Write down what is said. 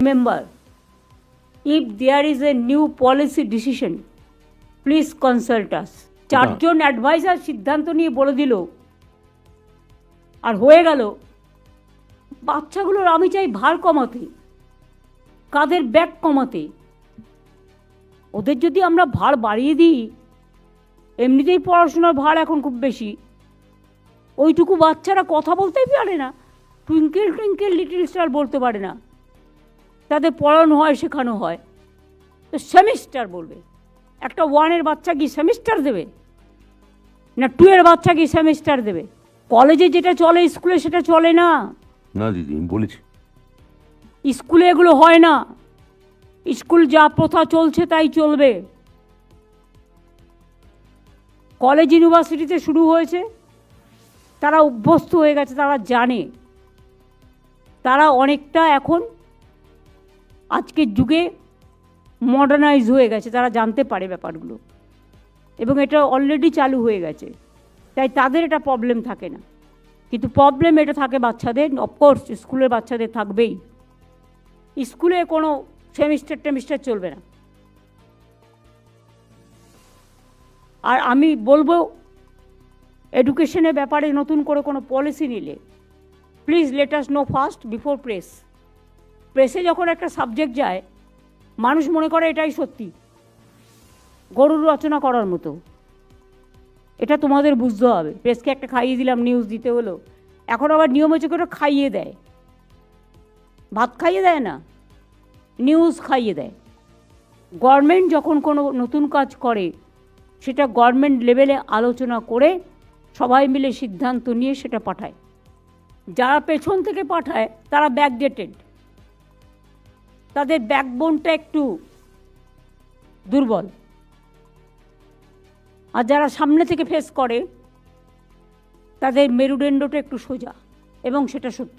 Remember, if there is a new policy decision, please consult us. চারজন advisor সিদ্ধান্ত নিয়ে বলে দিল। আর হয়ে গেল বাচ্চাগুলোর আমি চাই ভার কমাতে কাদের ব্যাগ কমাতে। ওদের যদি আমরা ভার বাড়িয়ে দিই এমনিতেই পড়াশোনার ভার এখন খুব বেশি। ওইটুকু বাচ্চারা কথা বলতেই পারে না টুইঙ্কেল টুইঙ্কেল লিটল স্টার বলতে পারে না। তাদের পড়ানো হয় শেখানো হয়। তো সেমিস্টার বলবে। একটা ওয়ানের বাচ্চা কি সেমিস্টার দেবে? না টু এর বাচ্চা কি সেমিস্টার দেবে? কলেজে যেটা চলে স্কুলে সেটা চলে না। না দিদি আমি বলেছি। স্কুলে এগুলো হয় না। স্কুল যা প্রথা চলছে তাই চলবে। কলেজ ইউনিভার্সিটিতে শুরু হয়েছে। তারা অভ্যস্ত হয়ে গেছে তারা জানে। তারা অনেকটা এখন আজকের যুগে মডার্নাইজ হয়ে গেছে, তারা জানতে পারে ব্যাপারগুলো। এবং এটা অলরেডি চালু হয়ে গেছে। তাই তাদের এটা প্রবলেম থাকে না। কিন্তু প্রবলেম এটা থাকে বাচ্চাদের অফকোর্স স্কুলের বাচ্চাদের থাকবেই। স্কুলে কোনো সেমিস্টার টেমিস্টার চলবে না। আর আমি বলব এডুকেশনের ব্যাপারে নতুন করে কোনো পলিসি নিলে please let us know first before press প্রেসে যখন একটা সাবজেক্ট যায়, মানুষ মনে করে এটাই সত্যি। গরুর রচনা করার মতো। এটা তোমাদের বুঝতে হবে। প্রেসকে একটা খাইয়ে দিলাম নিউজ দিতে হলো। এখন আবার নিয়ম হচ্ছে করে খাইয়ে দেয়। ভাত খাইয়ে দেয় না নিউজ খাইয়ে দেয়। গভর্নমেন্ট যখন কোনো নতুন কাজ করে, সেটা গভর্নমেন্ট লেভেলে আলোচনা করে, সবাই মিলে সিদ্ধান্ত নিয়ে সেটা পাঠায়। যারা পেছন থেকে পাঠায়, তারা ব্যাকডেটেড তাদের ব্যাকবোনটা একটু দুর্বল। আর যারা সামনে থেকে ফেস করে, তাদের মেরুদণ্ডটা একটু সোজা, এবং সেটা সত্য।